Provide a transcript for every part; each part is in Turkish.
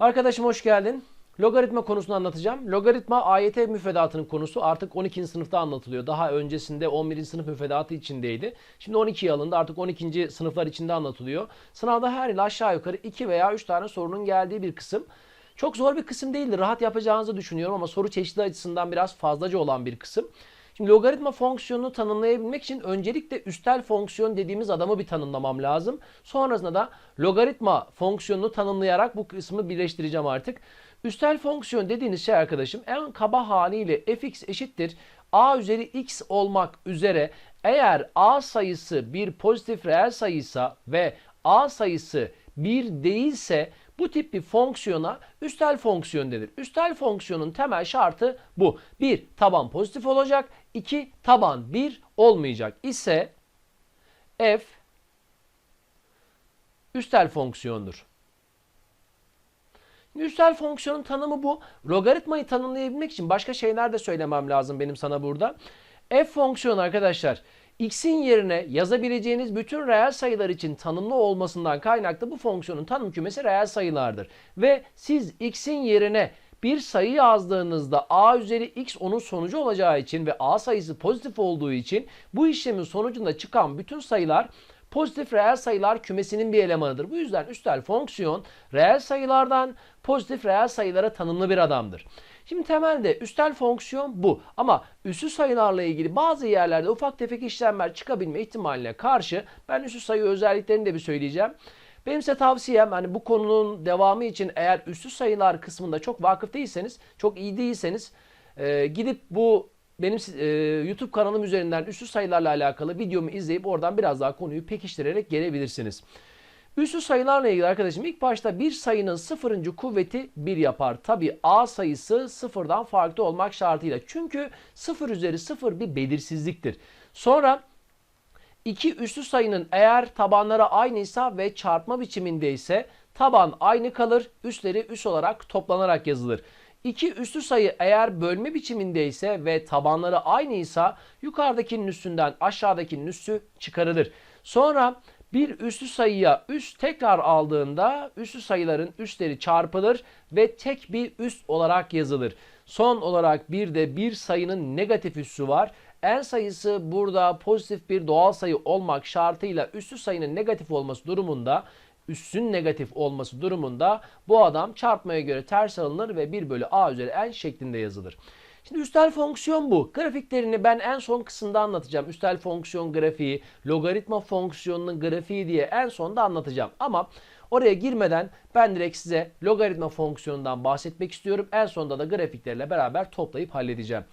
Arkadaşım hoş geldin. Logaritma konusunu anlatacağım. Logaritma AYT müfredatının konusu artık 12. sınıfta anlatılıyor. Daha öncesinde 11. sınıf müfredatı içindeydi. Şimdi 12'ye alındı. Artık 12. sınıflar içinde anlatılıyor. Sınavda her yıl aşağı yukarı 2 veya 3 tane sorunun geldiği bir kısım. Çok zor bir kısım değildi. Rahat yapacağınızı düşünüyorum ama soru çeşitli açısından biraz fazlaca olan bir kısım. Şimdi logaritma fonksiyonunu tanımlayabilmek için öncelikle üstel fonksiyon dediğimiz adamı bir tanımlamam lazım. Sonrasında da logaritma fonksiyonunu tanımlayarak bu kısmı birleştireceğim artık. Üstel fonksiyon dediğiniz şey arkadaşım en kaba haliyle fx eşittir a üzeri x olmak üzere eğer a sayısı bir pozitif reel sayıysa ve a sayısı bir değilse bu tip bir fonksiyona üstel fonksiyon denir. Üstel fonksiyonun temel şartı bu. 1. Taban pozitif olacak. 2. Taban 1 olmayacak ise f üstel fonksiyondur. Üstel fonksiyonun tanımı bu. Logaritmayı tanımlayabilmek için başka şeyler de söylemem lazım benim sana burada. F fonksiyonu arkadaşlar x'in yerine yazabileceğiniz bütün reel sayılar için tanımlı olmasından kaynaklı bu fonksiyonun tanım kümesi reel sayılardır. Ve siz x'in yerine bir sayı yazdığınızda a üzeri x onun sonucu olacağı için ve a sayısı pozitif olduğu için bu işlemin sonucunda çıkan bütün sayılar pozitif reel sayılar kümesinin bir elemanıdır. Bu yüzden üstel fonksiyon reel sayılardan pozitif reel sayılara tanımlı bir adamdır. Şimdi temelde üstel fonksiyon bu. Ama üssü sayılarla ilgili bazı yerlerde ufak tefek işlemler çıkabilme ihtimaline karşı ben üssü sayı özelliklerini de bir söyleyeceğim. Benim size tavsiyem hani bu konunun devamı için eğer üssü sayılar kısmında çok vakıf değilseniz, çok iyi değilseniz e, gidip bu benim e, YouTube kanalım üzerinden üssü sayılarla alakalı videomu izleyip oradan biraz daha konuyu pekiştirerek gelebilirsiniz. Üssü sayılarla ilgili arkadaşım ilk başta bir sayının sıfırıncı kuvveti 1 yapar. Tabi a sayısı sıfırdan farklı olmak şartıyla. Çünkü sıfır üzeri sıfır bir belirsizliktir. Sonra iki üslü sayının eğer tabanları aynıysa ve çarpma biçimindeyse taban aynı kalır. Üsleri üs olarak toplanarak yazılır. İki üslü sayı eğer bölme biçimindeyse ve tabanları aynıysa yukarıdakinin üstünden aşağıdakinin üssü çıkarılır. Sonra bir üslü sayıya üst tekrar aldığında üslü sayıların üstleri çarpılır ve tek bir üst olarak yazılır. Son olarak bir de bir sayının negatif üssü var. En sayısı burada pozitif bir doğal sayı olmak şartıyla üslü sayının negatif olması durumunda üssün negatif olması durumunda bu adam çarpmaya göre ters alınır ve 1 bölü a üzeri n şeklinde yazılır. Şimdi üstel fonksiyon bu. Grafiklerini ben en son kısımda anlatacağım. Üstel fonksiyon grafiği, logaritma fonksiyonunun grafiği diye en sonda anlatacağım. Ama oraya girmeden ben direkt size logaritma fonksiyonundan bahsetmek istiyorum. En sonda da grafiklerle beraber toplayıp halledeceğim.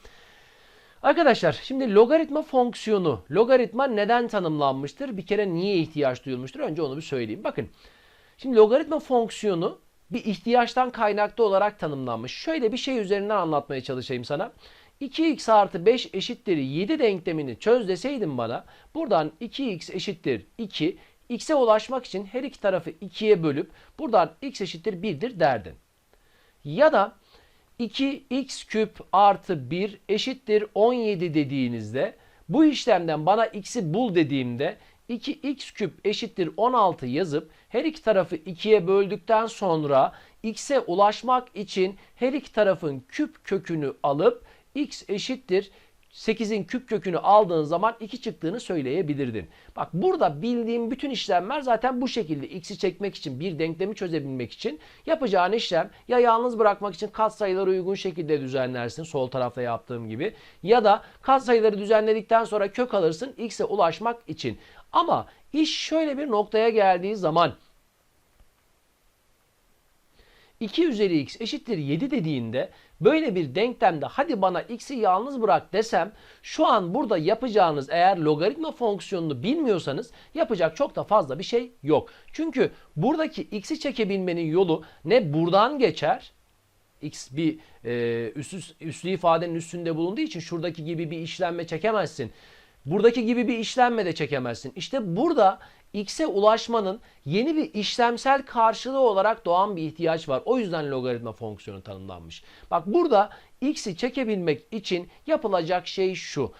Arkadaşlar şimdi logaritma fonksiyonu, logaritma neden tanımlanmıştır? Bir kere niye ihtiyaç duyulmuştur? Önce onu bir söyleyeyim. Bakın şimdi logaritma fonksiyonu bir ihtiyaçtan kaynaklı olarak tanımlanmış. Şöyle bir şey üzerinden anlatmaya çalışayım sana. 2x artı 5 eşittir 7 denklemini çöz deseydim bana buradan 2x eşittir 2 x'e ulaşmak için her iki tarafı 2'ye bölüp buradan x eşittir 1'dir derdin. Ya da 2x küp artı 1 eşittir 17 dediğinizde bu işlemden bana x'i bul dediğimde 2x küp eşittir 16 yazıp her iki tarafı 2'ye böldükten sonra x'e ulaşmak için her iki tarafın küp kökünü alıp x eşittir 8'in küp kökünü aldığın zaman 2 çıktığını söyleyebilirdin. Bak burada bildiğim bütün işlemler zaten bu şekilde x'i çekmek için bir denklemi çözebilmek için yapacağın işlem ya yalnız bırakmak için katsayıları uygun şekilde düzenlersin sol tarafta yaptığım gibi ya da katsayıları düzenledikten sonra kök alırsın x'e ulaşmak için. Ama iş şöyle bir noktaya geldiği zaman 2 üzeri x eşittir 7 dediğinde böyle bir denklemde hadi bana x'i yalnız bırak desem şu an burada yapacağınız eğer logaritma fonksiyonunu bilmiyorsanız yapacak çok da fazla bir şey yok. Çünkü buradaki x'i çekebilmenin yolu ne buradan geçer x bir e, üslü, üslü ifadenin üstünde bulunduğu için şuradaki gibi bir işlenme çekemezsin. Buradaki gibi bir işlenme de çekemezsin. İşte burada x'e ulaşmanın yeni bir işlemsel karşılığı olarak doğan bir ihtiyaç var. O yüzden logaritma fonksiyonu tanımlanmış. Bak burada x'i çekebilmek için yapılacak şey şu.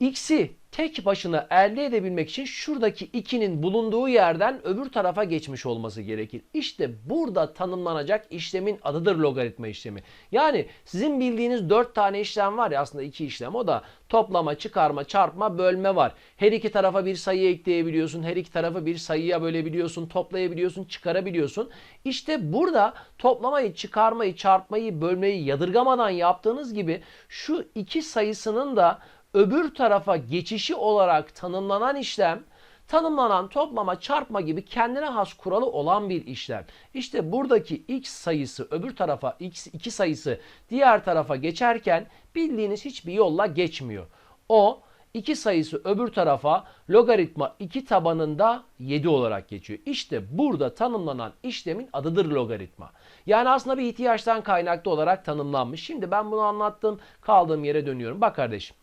X'i tek başına elde edebilmek için şuradaki 2'nin bulunduğu yerden öbür tarafa geçmiş olması gerekir. İşte burada tanımlanacak işlemin adıdır logaritma işlemi. Yani sizin bildiğiniz 4 tane işlem var ya aslında 2 işlem o da toplama, çıkarma, çarpma, bölme var. Her iki tarafa bir sayı ekleyebiliyorsun. Her iki tarafı bir sayıya bölebiliyorsun, toplayabiliyorsun, çıkarabiliyorsun. İşte burada toplamayı, çıkarmayı, çarpmayı, bölmeyi yadırgamadan yaptığınız gibi şu iki sayısının da öbür tarafa geçişi olarak tanımlanan işlem tanımlanan toplama, çarpma gibi kendine has kuralı olan bir işlem. İşte buradaki x sayısı öbür tarafa x 2 sayısı diğer tarafa geçerken bildiğiniz hiçbir yolla geçmiyor. O 2 sayısı öbür tarafa logaritma 2 tabanında 7 olarak geçiyor. İşte burada tanımlanan işlemin adıdır logaritma. Yani aslında bir ihtiyaçtan kaynaklı olarak tanımlanmış. Şimdi ben bunu anlattım kaldığım yere dönüyorum. Bak kardeşim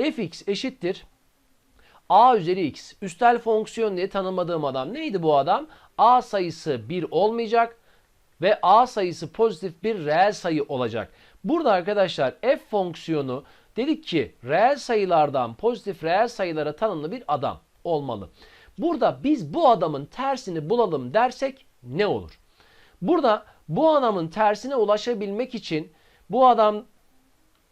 fx eşittir a üzeri x. Üstel fonksiyon diye tanımladığım adam neydi bu adam? a sayısı 1 olmayacak ve a sayısı pozitif bir reel sayı olacak. Burada arkadaşlar f fonksiyonu dedik ki reel sayılardan pozitif reel sayılara tanımlı bir adam olmalı. Burada biz bu adamın tersini bulalım dersek ne olur? Burada bu adamın tersine ulaşabilmek için bu adam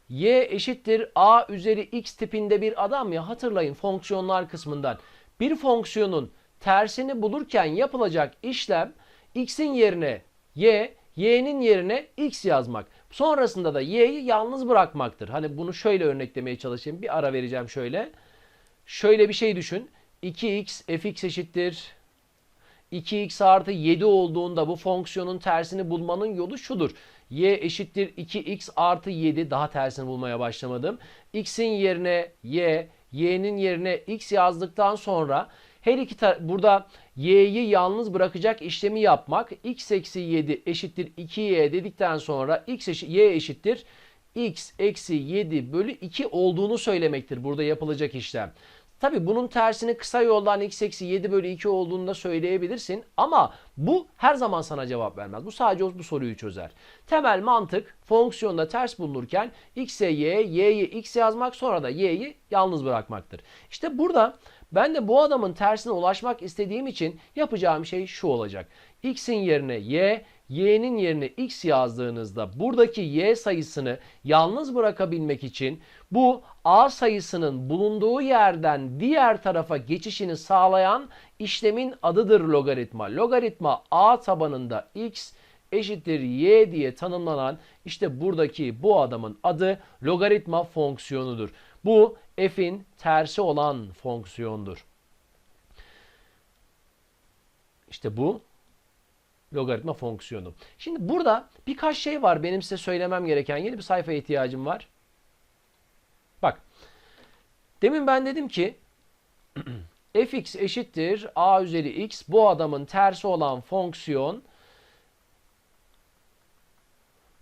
y eşittir a üzeri x tipinde bir adam ya hatırlayın fonksiyonlar kısmından. Bir fonksiyonun tersini bulurken yapılacak işlem x'in yerine y, y'nin yerine x yazmak. Sonrasında da y'yi yalnız bırakmaktır. Hani bunu şöyle örneklemeye çalışayım. Bir ara vereceğim şöyle. Şöyle bir şey düşün. 2x fx eşittir 2x artı 7 olduğunda bu fonksiyonun tersini bulmanın yolu şudur. Y eşittir 2x artı 7 daha tersini bulmaya başlamadım. x'in yerine y, y'nin yerine x yazdıktan sonra her iki burada y'yi yalnız bırakacak işlemi yapmak x eksi 7 eşittir 2y dedikten sonra x eşit, y eşittir x eksi 7 bölü 2 olduğunu söylemektir burada yapılacak işlem. Tabi bunun tersini kısa yoldan x eksi 7 bölü 2 olduğunu da söyleyebilirsin. Ama bu her zaman sana cevap vermez. Bu sadece bu soruyu çözer. Temel mantık fonksiyonda ters bulunurken x'e y, y'ye x yazmak sonra da y'yi yalnız bırakmaktır. İşte burada ben de bu adamın tersine ulaşmak istediğim için yapacağım şey şu olacak. x'in yerine y, y'nin yerine x yazdığınızda buradaki y sayısını yalnız bırakabilmek için bu a sayısının bulunduğu yerden diğer tarafa geçişini sağlayan işlemin adıdır logaritma. Logaritma a tabanında x eşittir y diye tanımlanan işte buradaki bu adamın adı logaritma fonksiyonudur. Bu f'in tersi olan fonksiyondur. İşte bu logaritma fonksiyonu. Şimdi burada birkaç şey var benim size söylemem gereken. Yeni bir sayfaya ihtiyacım var. Bak. Demin ben dedim ki fx eşittir a üzeri x bu adamın tersi olan fonksiyon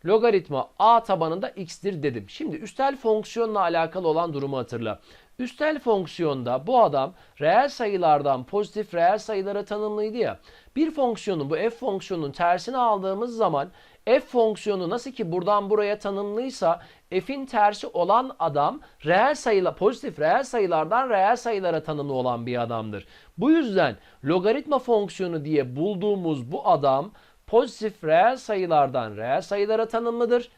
logaritma a tabanında x'tir dedim. Şimdi üstel fonksiyonla alakalı olan durumu hatırla. Üstel fonksiyonda bu adam reel sayılardan pozitif reel sayılara tanımlıydı ya. Bir fonksiyonun bu f fonksiyonunun tersini aldığımız zaman f fonksiyonu nasıl ki buradan buraya tanımlıysa f'in tersi olan adam reel sayıla pozitif reel sayılardan reel sayılara tanımlı olan bir adamdır. Bu yüzden logaritma fonksiyonu diye bulduğumuz bu adam pozitif reel sayılardan reel sayılara tanımlıdır.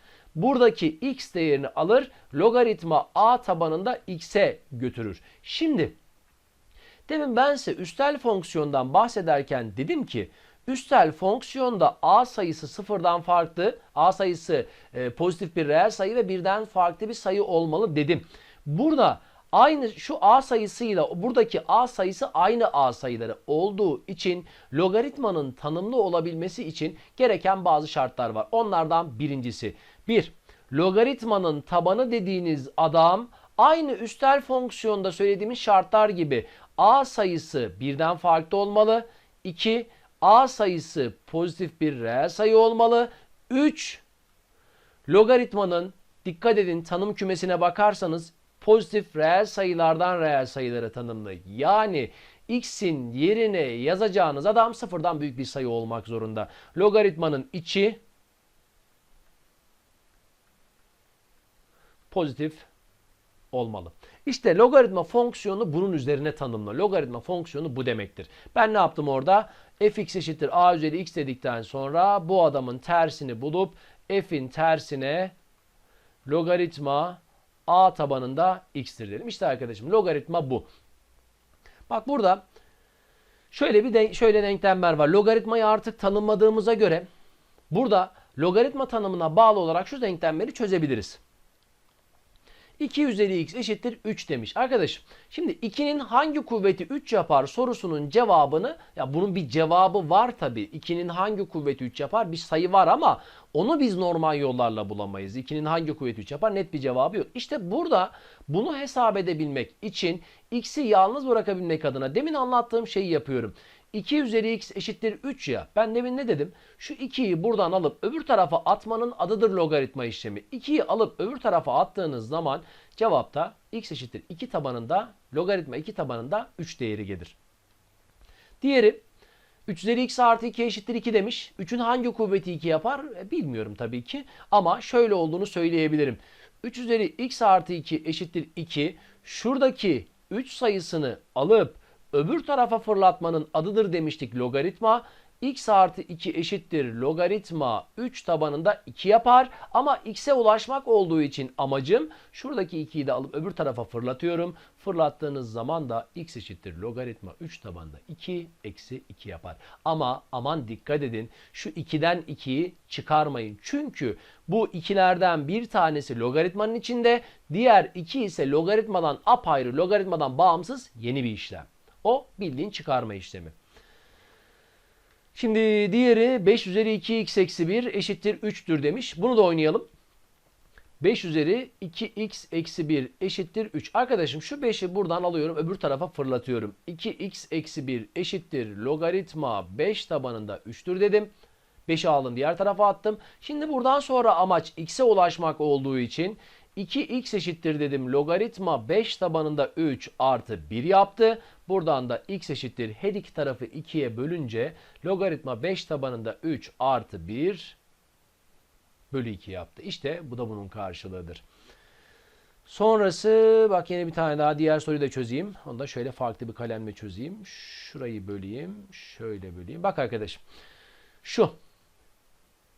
Buradaki x değerini alır, logaritma a tabanında x'e götürür. Şimdi demin ben size üstel fonksiyondan bahsederken dedim ki üstel fonksiyonda a sayısı sıfırdan farklı, a sayısı e, pozitif bir reel sayı ve birden farklı bir sayı olmalı dedim. Burada Aynı şu a sayısıyla buradaki a sayısı aynı a sayıları olduğu için logaritmanın tanımlı olabilmesi için gereken bazı şartlar var. Onlardan birincisi bir Logaritmanın tabanı dediğiniz adam aynı üstel fonksiyonda söylediğimiz şartlar gibi a sayısı birden farklı olmalı. 2 a sayısı pozitif bir reel sayı olmalı. 3 logaritmanın dikkat edin tanım kümesine bakarsanız pozitif reel sayılardan reel sayıları tanımlı. Yani x'in yerine yazacağınız adam sıfırdan büyük bir sayı olmak zorunda. Logaritmanın içi pozitif olmalı. İşte logaritma fonksiyonu bunun üzerine tanımlı. Logaritma fonksiyonu bu demektir. Ben ne yaptım orada? fx eşittir a üzeri x dedikten sonra bu adamın tersini bulup f'in tersine logaritma a tabanında x'tir dedim. İşte arkadaşım logaritma bu. Bak burada şöyle bir de, şöyle denklemler var. Logaritmayı artık tanımladığımıza göre burada logaritma tanımına bağlı olarak şu denklemleri çözebiliriz. 2 üzeri x eşittir 3 demiş. Arkadaşım şimdi 2'nin hangi kuvveti 3 yapar sorusunun cevabını ya bunun bir cevabı var tabi. 2'nin hangi kuvveti 3 yapar bir sayı var ama onu biz normal yollarla bulamayız. 2'nin hangi kuvveti 3 yapar net bir cevabı yok. İşte burada bunu hesap edebilmek için x'i yalnız bırakabilmek adına demin anlattığım şeyi yapıyorum. 2 üzeri x eşittir 3 ya. Ben demin ne dedim? Şu 2'yi buradan alıp öbür tarafa atmanın adıdır logaritma işlemi. 2'yi alıp öbür tarafa attığınız zaman cevapta x eşittir 2 tabanında logaritma 2 tabanında 3 değeri gelir. Diğeri 3 üzeri x artı 2 eşittir 2 demiş. 3'ün hangi kuvveti 2 yapar? E, bilmiyorum tabii ki. Ama şöyle olduğunu söyleyebilirim. 3 üzeri x artı 2 eşittir 2. Şuradaki 3 sayısını alıp öbür tarafa fırlatmanın adıdır demiştik logaritma. x artı 2 eşittir logaritma 3 tabanında 2 yapar. Ama x'e ulaşmak olduğu için amacım şuradaki 2'yi de alıp öbür tarafa fırlatıyorum. Fırlattığınız zaman da x eşittir logaritma 3 tabanında 2 eksi 2 yapar. Ama aman dikkat edin şu 2'den 2'yi çıkarmayın. Çünkü bu ikilerden bir tanesi logaritmanın içinde diğer 2 ise logaritmadan apayrı logaritmadan bağımsız yeni bir işlem. O bildiğin çıkarma işlemi. Şimdi diğeri 5 üzeri 2x eksi 1 eşittir 3'tür demiş. Bunu da oynayalım. 5 üzeri 2x eksi 1 eşittir 3. Arkadaşım şu 5'i buradan alıyorum öbür tarafa fırlatıyorum. 2x eksi 1 eşittir logaritma 5 tabanında 3'tür dedim. 5'i aldım diğer tarafa attım. Şimdi buradan sonra amaç x'e ulaşmak olduğu için 2x eşittir dedim. Logaritma 5 tabanında 3 artı 1 yaptı. Buradan da x eşittir. Her iki tarafı 2'ye bölünce logaritma 5 tabanında 3 artı 1 bölü 2 yaptı. İşte bu da bunun karşılığıdır. Sonrası bak yine bir tane daha diğer soruyu da çözeyim. Onu da şöyle farklı bir kalemle çözeyim. Şurayı böleyim. Şöyle böleyim. Bak arkadaşım. Şu.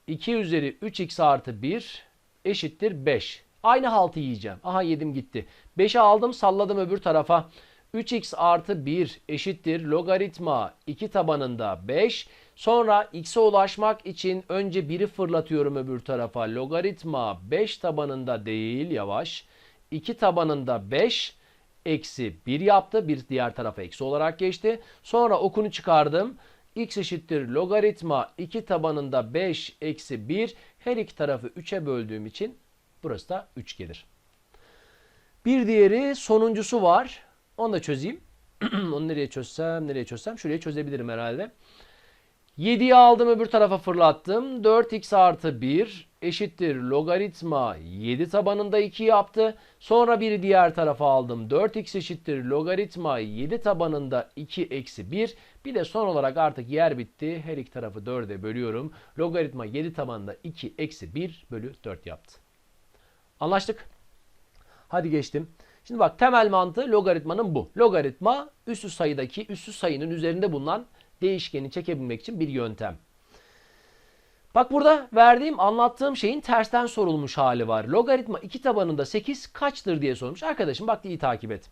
2 üzeri 3x artı 1 eşittir 5. Aynı haltı yiyeceğim. Aha yedim gitti. 5'i aldım salladım öbür tarafa. 3x artı 1 eşittir logaritma 2 tabanında 5. Sonra x'e ulaşmak için önce 1'i fırlatıyorum öbür tarafa. Logaritma 5 tabanında değil yavaş. 2 tabanında 5 eksi 1 yaptı. Bir diğer tarafa eksi olarak geçti. Sonra okunu çıkardım. x eşittir logaritma 2 tabanında 5 eksi 1. Her iki tarafı 3'e böldüğüm için burası da 3 gelir. Bir diğeri sonuncusu var. Onu da çözeyim. Onu nereye çözsem, nereye çözsem? Şuraya çözebilirim herhalde. 7'yi aldım öbür tarafa fırlattım. 4x artı 1 eşittir logaritma 7 tabanında 2 yaptı. Sonra bir diğer tarafa aldım. 4x eşittir logaritma 7 tabanında 2 eksi 1. Bir de son olarak artık yer bitti. Her iki tarafı 4'e bölüyorum. Logaritma 7 tabanında 2 eksi 1 bölü 4 yaptı. Anlaştık. Hadi geçtim. Şimdi bak temel mantığı logaritmanın bu. Logaritma üssü sayıdaki üssü sayının üzerinde bulunan değişkeni çekebilmek için bir yöntem. Bak burada verdiğim anlattığım şeyin tersten sorulmuş hali var. Logaritma 2 tabanında 8 kaçtır diye sormuş. Arkadaşım bak iyi takip et.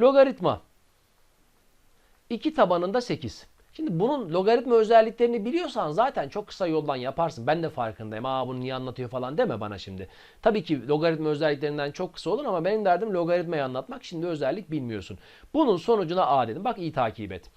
Logaritma 2 tabanında 8. Şimdi bunun logaritma özelliklerini biliyorsan zaten çok kısa yoldan yaparsın. Ben de farkındayım. Aa bunu niye anlatıyor falan deme bana şimdi. Tabii ki logaritma özelliklerinden çok kısa olur ama benim derdim logaritmayı anlatmak. Şimdi özellik bilmiyorsun. Bunun sonucuna A dedim. Bak iyi takip et.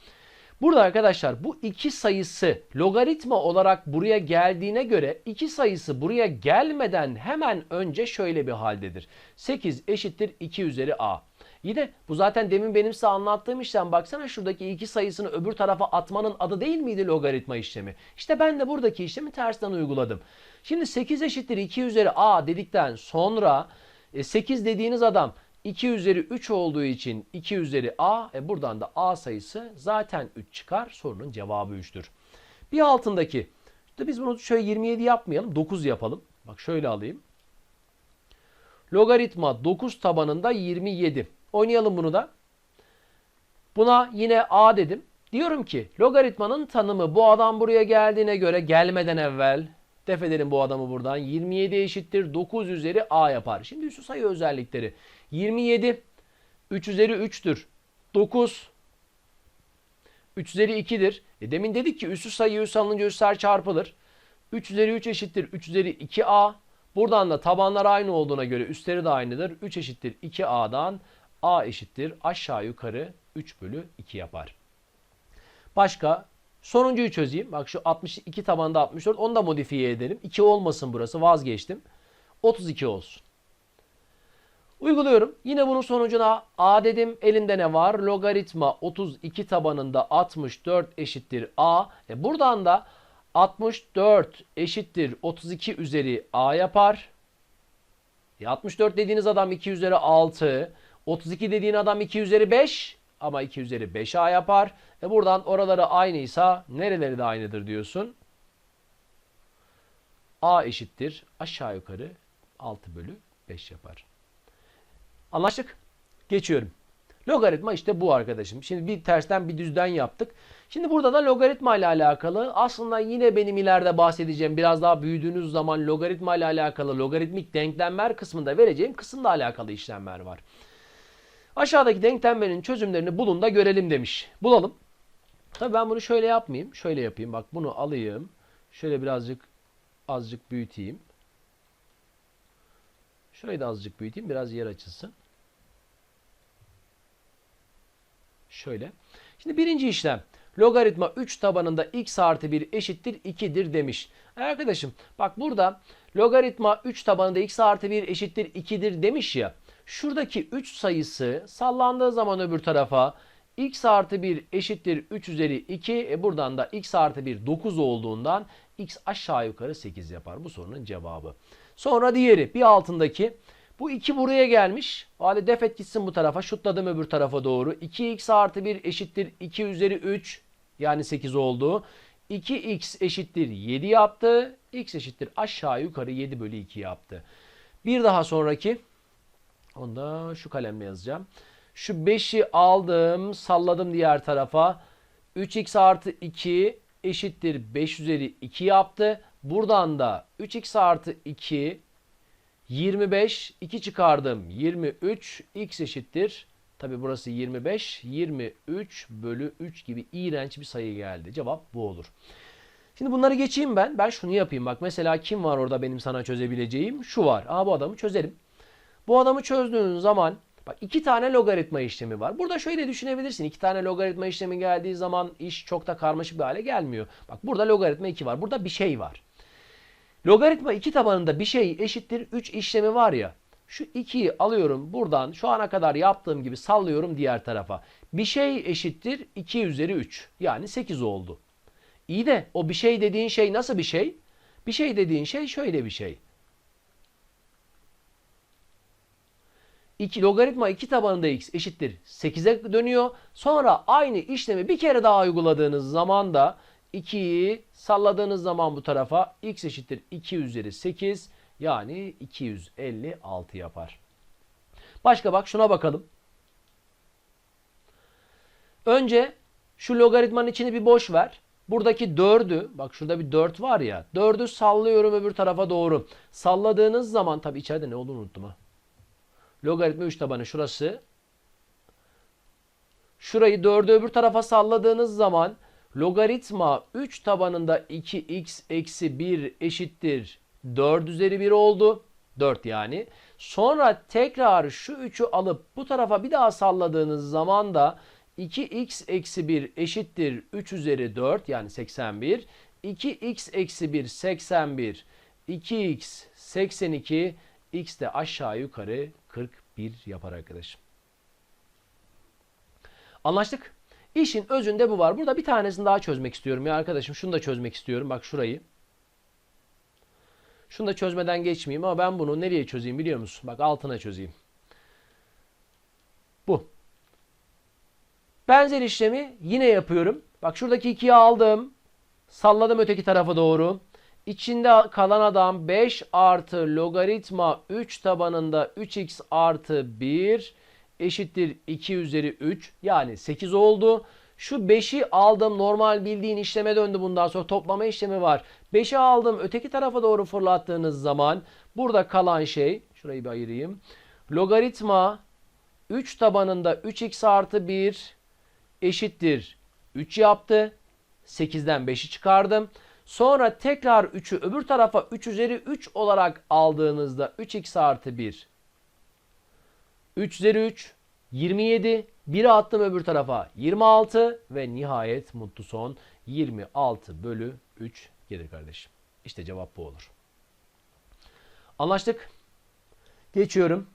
Burada arkadaşlar bu iki sayısı logaritma olarak buraya geldiğine göre iki sayısı buraya gelmeden hemen önce şöyle bir haldedir. 8 eşittir 2 üzeri a. İyi de bu zaten demin benim size anlattığım işlem baksana şuradaki iki sayısını öbür tarafa atmanın adı değil miydi logaritma işlemi? İşte ben de buradaki işlemi tersten uyguladım. Şimdi 8 eşittir 2 üzeri a dedikten sonra 8 e, dediğiniz adam 2 üzeri 3 olduğu için 2 üzeri a. E buradan da a sayısı zaten 3 çıkar. Sorunun cevabı 3'tür. Bir altındaki. İşte biz bunu şöyle 27 yapmayalım. 9 yapalım. Bak şöyle alayım. Logaritma 9 tabanında 27. Oynayalım bunu da. Buna yine a dedim. Diyorum ki logaritmanın tanımı bu adam buraya geldiğine göre gelmeden evvel def edelim bu adamı buradan. 27 eşittir 9 üzeri a yapar. Şimdi üstü sayı özellikleri. 27 3 üzeri 3'tür. 9 3 üzeri 2'dir. E demin dedik ki üstü sayı üst alınınca üstler çarpılır. 3 üzeri 3 eşittir 3 üzeri 2a. Buradan da tabanlar aynı olduğuna göre üstleri de aynıdır. 3 eşittir 2a'dan a eşittir aşağı yukarı 3 bölü 2 yapar. Başka sonuncuyu çözeyim. Bak şu 62 tabanda 64 onu da modifiye edelim. 2 olmasın burası vazgeçtim. 32 olsun. Uyguluyorum. Yine bunun sonucuna a dedim. Elimde ne var? Logaritma 32 tabanında 64 eşittir a. E buradan da 64 eşittir 32 üzeri a yapar. E 64 dediğiniz adam 2 üzeri 6. 32 dediğin adam 2 üzeri 5. Ama 2 üzeri 5a yapar. E buradan oraları aynıysa nereleri de aynıdır diyorsun. a eşittir aşağı yukarı 6 bölü 5 yapar. Anlaştık. Geçiyorum. Logaritma işte bu arkadaşım. Şimdi bir tersten bir düzden yaptık. Şimdi burada da logaritma ile alakalı aslında yine benim ileride bahsedeceğim biraz daha büyüdüğünüz zaman logaritma ile alakalı logaritmik denklemler kısmında vereceğim kısımla alakalı işlemler var. Aşağıdaki denklemlerin çözümlerini bulun da görelim demiş. Bulalım. Tabii ben bunu şöyle yapmayayım. Şöyle yapayım. Bak bunu alayım. Şöyle birazcık azıcık büyüteyim. Şurayı da azıcık büyüteyim. Biraz yer açılsın. Şöyle. Şimdi birinci işlem. Logaritma 3 tabanında x artı 1 eşittir 2'dir demiş. Arkadaşım bak burada logaritma 3 tabanında x artı 1 eşittir 2'dir demiş ya. Şuradaki 3 sayısı sallandığı zaman öbür tarafa x artı 1 eşittir 3 üzeri 2. E buradan da x artı 1 9 olduğundan x aşağı yukarı 8 yapar. Bu sorunun cevabı. Sonra diğeri bir altındaki bu 2 buraya gelmiş. O halde def et gitsin bu tarafa. Şutladım öbür tarafa doğru. 2x artı 1 eşittir 2 üzeri 3. Yani 8 oldu. 2x eşittir 7 yaptı. x eşittir aşağı yukarı 7 bölü 2 yaptı. Bir daha sonraki. Onu da şu kalemle yazacağım. Şu 5'i aldım. Salladım diğer tarafa. 3x artı 2 eşittir 5 üzeri 2 yaptı. Buradan da 3x artı 2 25 2 çıkardım 23 x eşittir. Tabi burası 25 23 bölü 3 gibi iğrenç bir sayı geldi. Cevap bu olur. Şimdi bunları geçeyim ben. Ben şunu yapayım. Bak mesela kim var orada benim sana çözebileceğim? Şu var. Aa bu adamı çözerim. Bu adamı çözdüğün zaman bak iki tane logaritma işlemi var. Burada şöyle düşünebilirsin. İki tane logaritma işlemi geldiği zaman iş çok da karmaşık bir hale gelmiyor. Bak burada logaritma 2 var. Burada bir şey var. Logaritma 2 tabanında bir şey eşittir 3 işlemi var ya. Şu 2'yi alıyorum buradan şu ana kadar yaptığım gibi sallıyorum diğer tarafa. Bir şey eşittir 2 üzeri 3. Yani 8 oldu. İyi de o bir şey dediğin şey nasıl bir şey? Bir şey dediğin şey şöyle bir şey. 2 logaritma 2 tabanında x eşittir 8'e dönüyor. Sonra aynı işlemi bir kere daha uyguladığınız zaman da 2'yi salladığınız zaman bu tarafa x eşittir 2 üzeri 8 yani 256 yapar. Başka bak şuna bakalım. Önce şu logaritmanın içini bir boş ver. Buradaki 4'ü bak şurada bir 4 var ya 4'ü sallıyorum öbür tarafa doğru. Salladığınız zaman tabi içeride ne olur unuttum ha. Logaritma 3 tabanı şurası. Şurayı 4'ü öbür tarafa salladığınız zaman logaritma 3 tabanında 2x eksi 1 eşittir 4 üzeri 1 oldu. 4 yani. Sonra tekrar şu 3'ü alıp bu tarafa bir daha salladığınız zaman da 2x eksi 1 eşittir 3 üzeri 4 yani 81. 2x eksi 1 81. 2x 82. x de aşağı yukarı 41 yapar arkadaşım. Anlaştık. İşin özünde bu var. Burada bir tanesini daha çözmek istiyorum ya arkadaşım. Şunu da çözmek istiyorum. Bak şurayı. Şunu da çözmeden geçmeyeyim ama ben bunu nereye çözeyim biliyor musun? Bak altına çözeyim. Bu. Benzer işlemi yine yapıyorum. Bak şuradaki 2'yi aldım. Salladım öteki tarafa doğru. İçinde kalan adam 5 artı logaritma 3 tabanında 3x artı 1 eşittir 2 üzeri 3 yani 8 oldu. Şu 5'i aldım normal bildiğin işleme döndü bundan sonra toplama işlemi var. 5'i aldım öteki tarafa doğru fırlattığınız zaman burada kalan şey şurayı bir ayırayım. Logaritma 3 tabanında 3x artı 1 eşittir 3 yaptı. 8'den 5'i çıkardım. Sonra tekrar 3'ü öbür tarafa 3 üzeri 3 olarak aldığınızda 3x artı 1 3 üzeri 3 27 1'i attım öbür tarafa 26 ve nihayet mutlu son 26 bölü 3 gelir kardeşim. İşte cevap bu olur. Anlaştık. Geçiyorum.